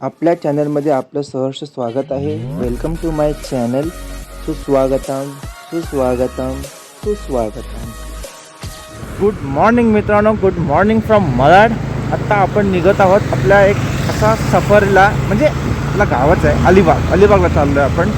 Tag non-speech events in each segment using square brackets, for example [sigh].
आपल्या चॅनलमध्ये आपलं सहर्ष स्वागत आहे. वेलकम टू माय चॅनल सुस्वागतम सुस्वागतम सुस्वागतम. गुड मॉर्निंग मित्रांनो. गुड मॉर्निंग फ्रॉम मलाड आत्ता आपण निघत आहोत आपल्या एक असा सफरला म्हणजे आपला गावच आहे अलिबाग. अलिबागला चाललो आहे आपण.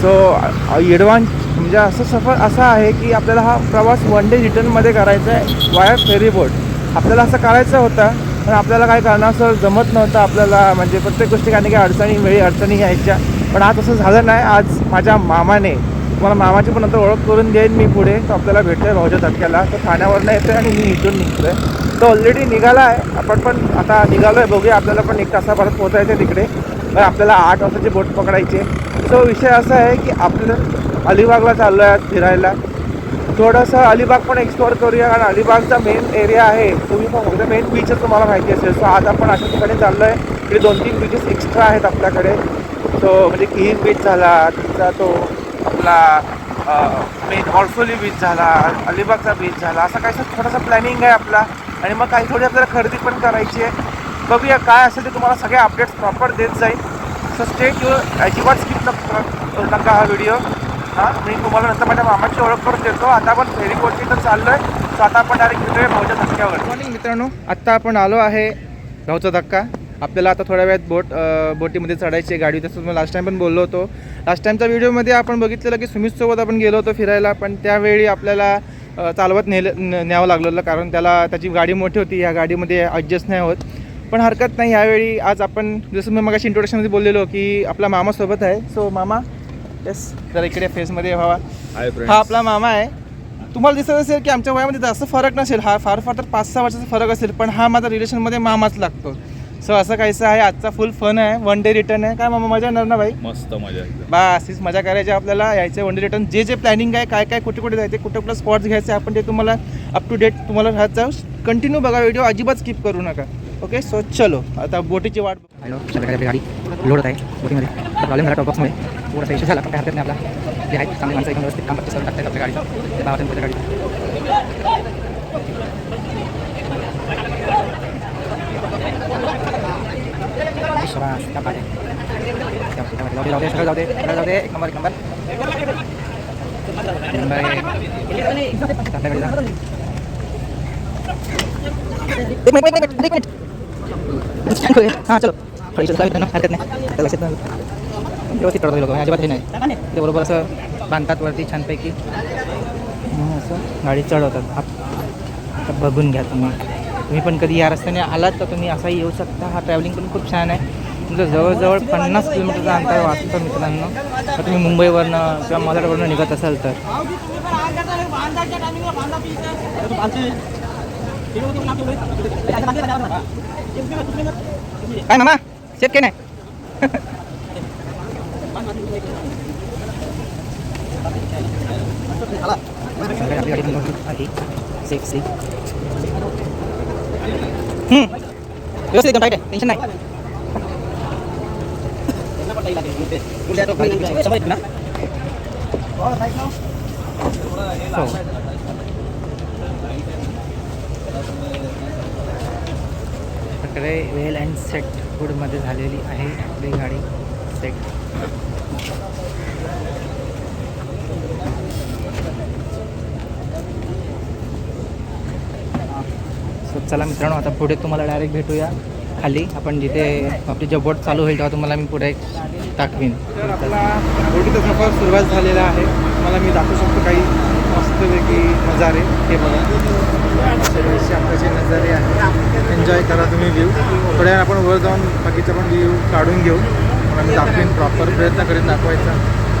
सो येडवान म्हणजे असं सफर असा आहे की आपल्याला हा प्रवास वन डे रिटर्नमध्ये करायचा आहे वाया फेरीबोट आपल्याला असं करायचं होतं पण आपल्याला काय कारणास्तव जमत नव्हतं. आपल्याला म्हणजे प्रत्येक गोष्टी काही काही अडचणी वेळी अडचणी यायच्या. पण आज असं झालं नाही. आज माझ्या मामाने तुम्हाला मामाची पण नंतर ओळख करून देईन मी पुढे. तो आपल्याला भेटतो आहे भाऊच्या धक्क्याला. तो ठाण्यावरनं येतो आहे आणि मी इथून निघतो आहे तो ऑलरेडी निघाला आहे आपण पण आता निघालो आहे बघूया आपल्याला पण एक तासापर्यंत पोहोचायचं आहे तिकडे. तर आपल्याला आठ वाजताची बोट पकडायची आहे. सो विषय असा आहे की आपलं अलिबागला चाललो आहे आज फिरायला. थोडंसं अलिबाग पण एक्सप्लोअर करूया. कारण अलिबागचा मेन एरिया आहे. तुम्ही पण बघता मेन बीचच तुम्हाला माहिती असेल. सो आज आपण अशा ठिकाणी चाललो आहे इकडे दोन तीन बीचेस एक्स्ट्रा आहेत आपल्याकडे. सो म्हणजे किहीज बीच झाला तुमचा तो आपला मेन ऑर्सोली बीच झाला अलिबागचा बीच झाला. असा काहीसा थोडासा प्लॅनिंग आहे आपला. आणि मग काही थोडी आपल्याला खरेदी पण करायची आहे. बघूया काय असेल ते तुम्हाला सगळे अपडेट्स प्रॉपर देत जाईल. सो स्टेट यू अजिबात स्किप नका हा व्हिडिओ हां मी तुम्हाला नंतर माझ्या मामाची ओळख करून देतो. आता आपण फेरी बोटची तर चाललो आहे सो आता आपण डायरेक्ट घेतोय भाऊच्या धक्क्यावर. मॉर्निंग मित्रांनो. आत्ता आपण आलो आहे भाऊचा धक्का. आपल्याला आता थोड्या वेळात बोट बोटीमध्ये चढायची गाडी तसं मी लास्ट टाईम पण बोललो होतो. लास्ट टाईमच्या व्हिडिओमध्ये आपण बघितलेलं की सुमितसोबत आपण गेलो होतो फिरायला पण त्यावेळी आपल्याला चालवत नेलं न- न्यावं लागलेलं कारण त्याला त्याची गाडी मोठी होती. या गाडीमध्ये ॲडजस्ट नाही होत. पण हरकत नाही. यावेळी आज आपण जसं मी मगाशी इंट्रोडक्शनमध्ये बोललेलो की आपला मामा सोबत आहे. सो मामा येस जरा इकडे फेसमध्ये व्हावा. हाय हा आपला मामा आहे. तुम्हाला दिसत असेल की आमच्या वयामध्ये जास्त फरक नसेल. हा फार फार तर पाच सहा वर्षाचा फरक असेल पण हा माझा रिलेशनमध्ये मामाच लागतो. सो असं काहीसं आहे. आजचा फुल फन आहे. वन डे रिटर्न आहे. काय मामा मजा येणार ना भाई मस्त मजा येते बस हीच मजा करायची आपल्याला. यायचं वन डे रिटर्न जे जे प्लॅनिंग आहे काय काय कुठे कुठे जायचे कुठे कुठे स्पॉट्स घ्यायचे आपण ते तुम्हाला अप टू डेट तुम्हाला राहत जाऊ. कंटिन्यू बघा व्हिडिओ अजिबात स्किप करू नका. ओके सो चलो. आता बोटीची वाट गाडी लोड होत आहे. बोटीमध्ये. प्रॉब्लेम झाला टॉपबॉक्समुळे थोडासा इश्यू झाला पण काय हरकत नाही आपला. जे आहेत चांगली माणसं एकदम व्यवस्थित काम करून टाकतात आपल्या गाडी ते बाबाच्या गाडी जाऊ दे, दे, सगळं जाऊ दे सगळं जाऊ दे. एक नंबर एक नंबर. नंबर आपल्या गाडीला. एक मिनिट एक मिनिट हां चलो. थोडी हरकत नाही. लक्षात नाही व्यवस्थित करतो लोक अजिबात हे नाही ते बरोबर असं बांधतात वरती छानपैकी. असं गाडी चढवतात. आप- आता बघून घ्या तुम्ही. तुम्ही पण कधी या रस्त्याने आलात तर तुम्ही असाही येऊ शकता. हा ट्रॅव्हलिंग पण खूप छान आहे. तुमचं जवळजवळ पन्नास किलोमीटरचं अंतर वाचतं मित्रांनो. तर तुम्ही मुंबईवरनं किंवा मलाडवरनं निघत असाल तर. काय मामा? शेत काय नाही [laughs] सगळ्या आपली गाडी बंद होती आधी सेफ सेफ व्यवस्थित एकदम टाईट आहे टेन्शन नाही हो. वेल अँड सेट फूडमध्ये झालेली आहे आपली गाडी सेट चला मित्रांनो आता पुढे तुम्हाला डायरेक्ट भेटूया. खाली आपण जिथे आपली जे बोट चालू होईल तेव्हा तुम्हाला मी पुढे दाखवीन. तर आपला बोटीचा सफर सुरुवात झालेला आहे. मला मी दाखवू शकतो काही मस्तपैकी नजारे. हे बघा. असे नजारे आहे एन्जॉय करा तुम्ही व्ह्यू थोड्या आपण वर जाऊन बाकीचा पण व्ह्यू काढून घेऊ. मला मी दाखवेन प्रॉपर प्रयत्न करेन दाखवायचा.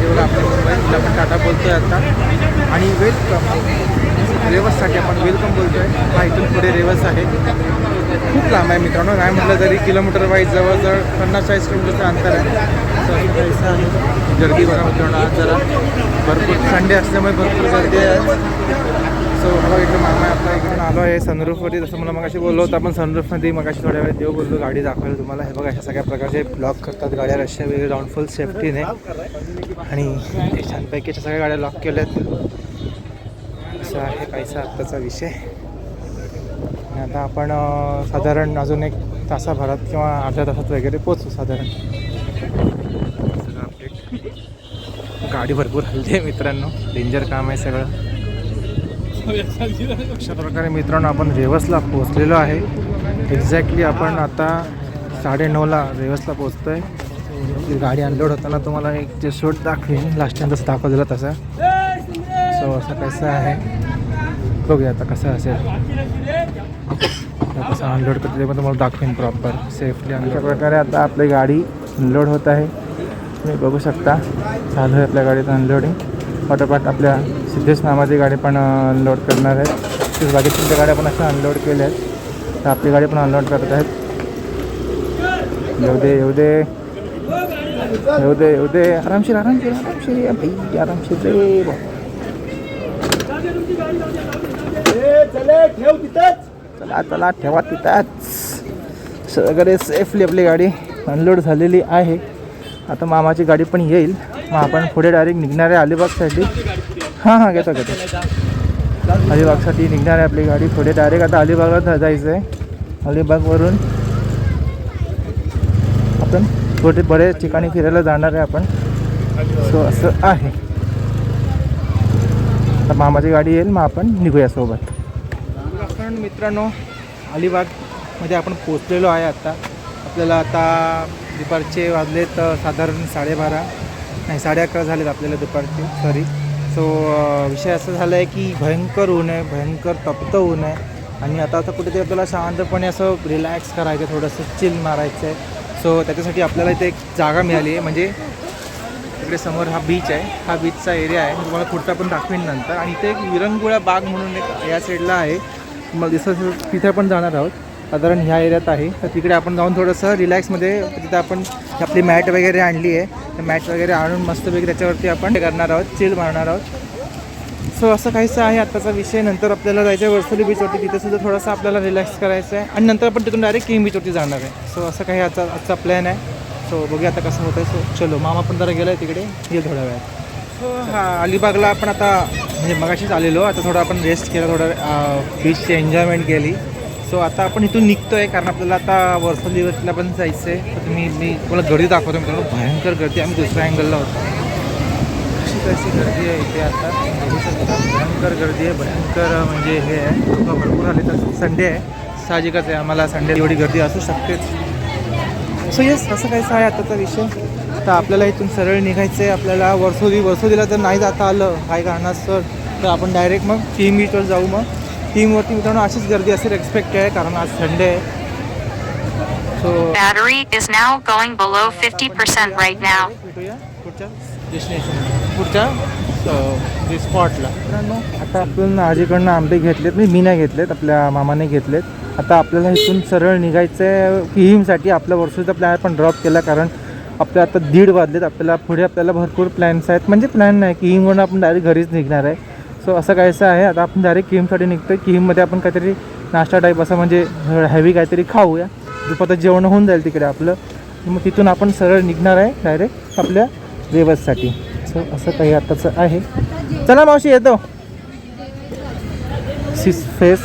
हे बघा आपल्या तिला आपण टाटा बोलतोय आता. आणि वेलकम रेवससाठी आपण वेलकम बोलतोय. हा इथून पुढे रेवस आहे. खूप लांब आहे मित्रांनो. नाही म्हटलं तरी किलोमीटर वाईज जवळजवळ पन्नास चाळीस किलोमीटरचं अंतर आहे. आहे. गर्दी बघा मित्रांनो आज जरा भरपूर संडे असल्यामुळे भरपूर गर्दी आहे सो हा इकडे मामा आपला इकडून आलो आहे सनरूफवरती जसं मला मगाशी बोललो होतं आपण सनरूफमध्ये मगाशी थोड्या वेळ देऊ बोललो गाडी दाखवायला तुम्हाला. हे बघा अशा सगळ्या प्रकारचे ब्लॉक करतात गाड्या रश्या वगैरे राऊंड फुल सेफ्टीने आणि ते छानपैकी अशा सगळ्या गाड्या लॉक केल्यात. असं आहे पैसा आत्ताचा विषय. आणि आता आपण साधारण अजून एक तासाभरात किंवा अर्ध्या तासात वगैरे पोचू साधारण. सगळं गाडी भरपूर हलते मित्रांनो. डेंजर काम आहे सगळं. अशा प्रकारे मित्रांनो आपण रेवसला पोहोचलेलो आहे. एक्झॅक्टली आपण आता साडेनऊला रेवसला पोहोचतो आहे ती गाडी अनलोड होताना तुम्हाला एक जे शूट दाखवेन. लास्ट टाइम दाखव दाखवलेलं तसं. सो असं कसं आहे? बघूया आता कसं असेल. कसं अनलोड करते पण तुम्हाला दाखवेन प्रॉपर सेफली अशा प्रकारे आता आपली गाडी अनलोड होत आहे. तुम्ही बघू शकता. चालू आहे आपल्या गाडीचं अनलोडिंग पाठोपाठ आपल्या सिद्धेश नावाची गाडी पण अनलोड करणार आहे. तसेच बाकीच्या गाड्या पण अशा अनलोड केल्या आहेत. तर आपली गाडी पण अनलोड करत आहेत. येऊ दे येऊ दे. येऊ दे येऊ दे. आरामशीर आरामशीर आरामशीर. भाई आरामशीर. रे चला चला ठेवा तिथंच. सगळे सेफली आपली गाडी अनलोड झालेली आहे. आता मामाची गाडी पण येईल. मग आपण पुढे डायरेक्ट निघणार आहे अलिबागसाठी. हां हां घेतो घेतो. अलिबागसाठी निघणार आहे आपली गाडी. पुढे डायरेक्ट आता अलिबागला जायचं आहे अलिबागवरून आपण थोडे बरेच ठिकाणी फिरायला जाणार आहे आपण. सो असं आहे. आता मामाची गाडी येईल मग आपण निघूया सोबत. आपण मित्रांनो अलिबागमध्ये आपण पोचलेलो आहे आत्ता आपल्याला आता दुपारचे वाजलेत साधारण साडेबारा. नाही साडे अकरा झालेत आपल्याला दुपारचे. सॉरी सो विषय असा झाला आहे की भयंकर ऊन आहे भयंकर तप्त ऊन आहे. आणि आता आता कुठेतरी आपल्याला शांतपणे असं रिलॅक्स करायचं आहे थोडंसं चिल मारायचं आहे सो त्याच्यासाठी आपल्याला इथे एक जागा मिळाली आहे. म्हणजे इकडे समोर हा बीच आहे. हा बीचचा एरिया आहे. मी तुम्हाला पुढचा पण दाखवेन नंतर. आणि इथे एक विरंगुळा बाग म्हणून एक या साईडला आहे. मग दिसत तिथे पण जाणार आहोत. साधारण ह्या एरियात आहे. तर तिकडे आपण जाऊन थोडंसं रिलॅक्समध्ये तिथं आपण आपली मॅट वगैरे आणली आहे. तर मॅट वगैरे आणून मस्तपैकी त्याच्यावरती आपण हे करणार आहोत चिल मारणार आहोत. सो असं काहीसं आहे आत्ताचा विषय. नंतर आपल्याला जायचं आहे वर्सोली बीचवरती तिथंसुद्धा थोडंसं आपल्याला रिलॅक्स करायचं आहे. आणि नंतर आपण तिथून डायरेक्ट किंग बीचवरती जाणार आहे. सो असं काही आजचा आजचा प्लॅन आहे. सो बघूया आता कसं होतं सो चलो मामा पण जरा गेला आहे तिकडे. येईल थोड्या वेळात. सो हा अलिबागला आपण आता म्हणजे मगाशीच आलेलो. आता थोडं आपण रेस्ट केलं थोडं बीचची एन्जॉयमेंट केली. सो आता आपण इथून निघतो आहे कारण आपल्याला आता वर्सोलीवरतीला पण जायचं आहे तर तुम्ही मी तुम्हाला गर्दी दाखवतो मित्रांनो भयंकर गर्दी आम्ही दुसऱ्या अँगलला होतो. अशी कशी गर्दी आहे इथे आता. बघू शकता भयंकर गर्दी आहे भयंकर म्हणजे हे आहे. लोक भरपूर आले तर संडे आहे. साहजिकच आहे आम्हाला संडे एवढी गर्दी असू शकतेच. सो येस असं काहीच आहे आताचा विषय. तर आपल्याला इथून सरळ निघायचं आहे आपल्याला वर्सोली वर्सोलीला जर नाही जाता आलं. काय कारणास्तव तर आपण डायरेक्ट मग टीम मीटवर जाऊ मग. टीमवरती मित्रांनो अशीच गर्दी असेल एक्सपेक्ट आहे कारण आज संडे आहे. So Battery is now going below 50% right now. भेटूया पुढच्या डेस्टिनेशन पुढच्या स्पॉटला मित्रांनो आता आपण आजीकडनं आंबे घेतलेत मी मी नाही घेतलेत आपल्या मामाने घेतलेत. आता आपल्याला इथून सरळ निघायचं आहे किहीमसाठी आपल्या वर्षाचा प्लॅन पण ड्रॉप केला कारण आपल्या आता दीड वाजलेत आपल्याला पुढे आपल्याला भरपूर प्लॅन्स आहेत. म्हणजे प्लॅन नाही किहीमवरून आपण डायरेक्ट घरीच निघणार आहे. सो असं काहीसं आहे. आता आपण डायरेक्ट किमसाठी निघतो आहे किममध्ये आपण काहीतरी नाश्ता टाईप असं म्हणजे हॅवी काहीतरी खाऊया. दुपारचं जेवण होऊन जाईल तिकडे आपलं. मग तिथून आपण सरळ निघणार आहे डायरेक्ट आपल्या देवससाठी सो असं काही आताचं आहे. चला मावशी येतो. सिस फेस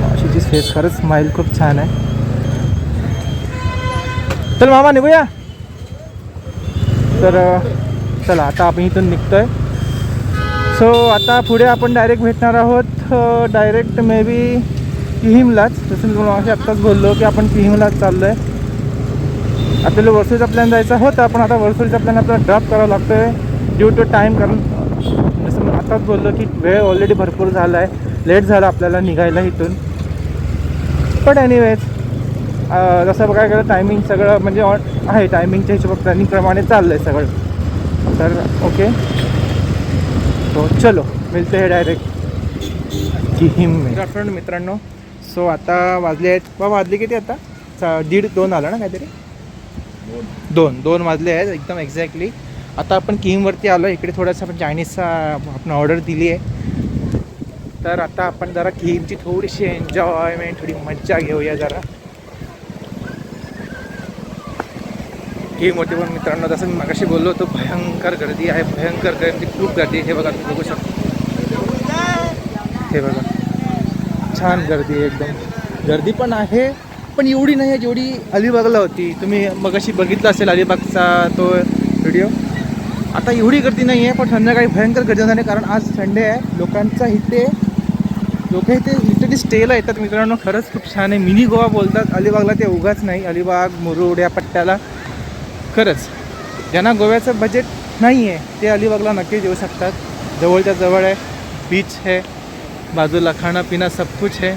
मावशीची फेस खरंच स्माईल खूप छान आहे. चल मामा निघूया. तर चला आता आपण इथून निघतो आहे सो आता पुढे आपण डायरेक्ट भेटणार आहोत डायरेक्ट मे बी किहिमलाच. जसं मी तुम्हाला आत्ताच बोललो की आपण किहिमलाच चाललो आहे आपल्याला वर्सोलीचा प्लॅन जायचा होता पण आता वर्सोलीचा प्लॅन आपल्याला ड्रॉप करावा लागतो आहे ड्यू टू टाईम कारण जसं मी आत्ताच बोललो की वेळ ऑलरेडी भरपूर झाला आहे लेट झाला आपल्याला निघायला इथून. पण एनिवेज जसं बघायला गेलं टायमिंग सगळं म्हणजे ऑन आहे. टायमिंगच्या हिशोबा प्लॅनिंगप्रमाणे चाललं आहे सगळं. तर ओके तो चलो मिळते हे डायरेक्ट किहिम गुड आफ्टरनून मित्रांनो. सो आता वाजले आहेत. बा वाजले किती आता? सा- दीड दोन आला ना काहीतरी? दोन दोन वाजले आहेत एकदम एक्झॅक्टली आता आपण किमवरती आलो. इकडे थोडंसं आपण चायनीजचा आपण ऑर्डर दिली आहे. तर आता आपण जरा किमची थोडीशी एन्जॉयमेंट थोडी मज्जा घेऊया जरा. किमवरती पण मित्रांनो जसं मी मागाशी बोललो होतो भयंकर गर्दी आहे भयंकर गर्दी खूप गर्दी आहे. हे बघा तुम्ही बघू शकता. हे बघा छान गर्दी आहे एकदम. गर्दी पण आहे पण एवढी नाही आहे जेवढी अलिबागला होती. तुम्ही मगाशी बघितलं असेल अलिबागचा तो व्हिडिओ आता एवढी गर्दी नाही आहे पण संध्याकाळी भयंकर गर्दी झाली कारण आज संडे आहे. लोकांचा इथे लोक इथे लिटरली स्टेला येतात मित्रांनो. खरंच खूप छान आहे. मिनी गोवा बोलतात अलिबागला ते उगाच नाही. अलिबाग मुरुड या पट्ट्याला. खरंच ज्यांना गोव्याचं बजेट नाही आहे ते अलिबागला नक्कीच येऊ शकतात. जवळच्या जवळ आहे बीच आहे बाजूला खाणं पिणं सब कुछ आहे.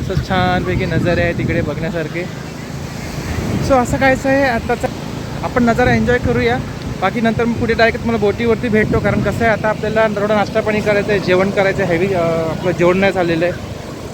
असं छानपैकी नजारे आहे तिकडे बघण्यासारखे. सो असं कायचं आहे आत्ताचा आपण नजारा एन्जॉय करूया. बाकी नंतर मग पुढे डायरेक्ट मला बोटीवरती भेटतो कारण कसं आहे आता आपल्याला थोडं नाश्ता पाणी करायचं आहे जेवण करायचं आहे हेवी आपलं जेवण नाही झालेलं आहे.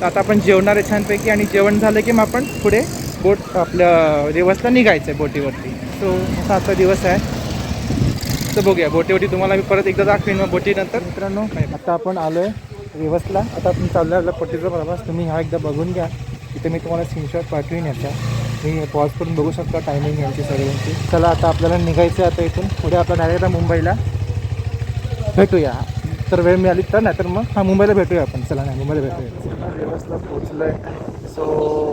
तर आता आपण जेवणार आहे छानपैकी आणि जेवण झालं की मग आपण पुढे बोट आपल्या रिवर्सला निघायचं आहे बोटीवरती. सो असा आजचा दिवस आहे. तर बघूया बोटीवरती तुम्हाला मी परत एकदा दाखवेन मग बोटीनंतर. मित्रांनो आता आपण आलो आहे रिवर्सला आता आपण चाललो आहे पोटीचा प्रवास. तुम्ही हा एकदा बघून घ्या. इथे मी तुम्हाला स्क्रीनशॉट पाठवीन याचा. मी पॉज करून बघू शकता टायमिंग यांची सगळ्यांची. चला आता आपल्याला निघायचं आहे आता इथून. पुढे आपला डायरेक्ट मुंबईला. भेटूया. तर वेळ मिळाली तर नाही तर मग हा मुंबईला भेटूया आपण. चला नाही मुंबईला भेटूया. रिवर्सला पोचलो आहे सो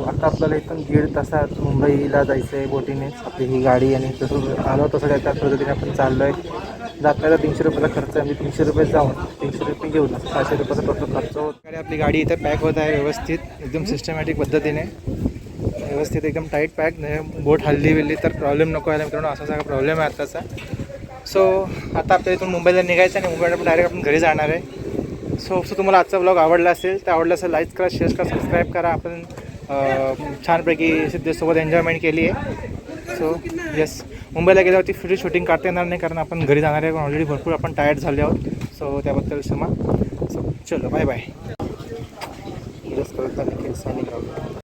आता आपल्याला इथून दीड तासात मुंबईला जायचं आहे बोटीनेच आपली ही गाडी आणि तसं आलो तसं त्या पद्धतीने आपण चाललो आहे जाताना तीनशे रुपयाचा खर्च आहे. मी तीनशे रुपये जाऊन तीनशे रुपये घेऊन सहाशे रुपयाचा टोटल खर्च होत. आपली गाडी इथे पॅक होत आहे व्यवस्थित एकदम सिस्टमॅटिक पद्धतीने. व्यवस्थित एकदम टाईट पॅक बोट हल्ली बिल्ली तर प्रॉब्लेम नको व्हायला मित्रांनो असा सगळा प्रॉब्लेम आहे आताचा. सो आता आपल्या इथून मुंबईला निघायचं आणि मुंबईला आपण डायरेक्ट आपण घरी जाणार आहे. सो सो तुम्हाला आजचा ब्लॉग आवडला असेल तर आवडला असेल लाईक करा शेअर करा सबस्क्राईब करा. आपण छानपैकी सिद्धेसोबत एन्जॉयमेंट केली आहे. सो येस मुंबईला गेल्यावरती फिरी शूटिंग काढता येणार नाही कारण आपण घरी जाणार आहे. ऑलरेडी भरपूर आपण टायर्ड झाले आहोत. सो त्याबद्दल क्षमा. सो चलो बाय बाय करत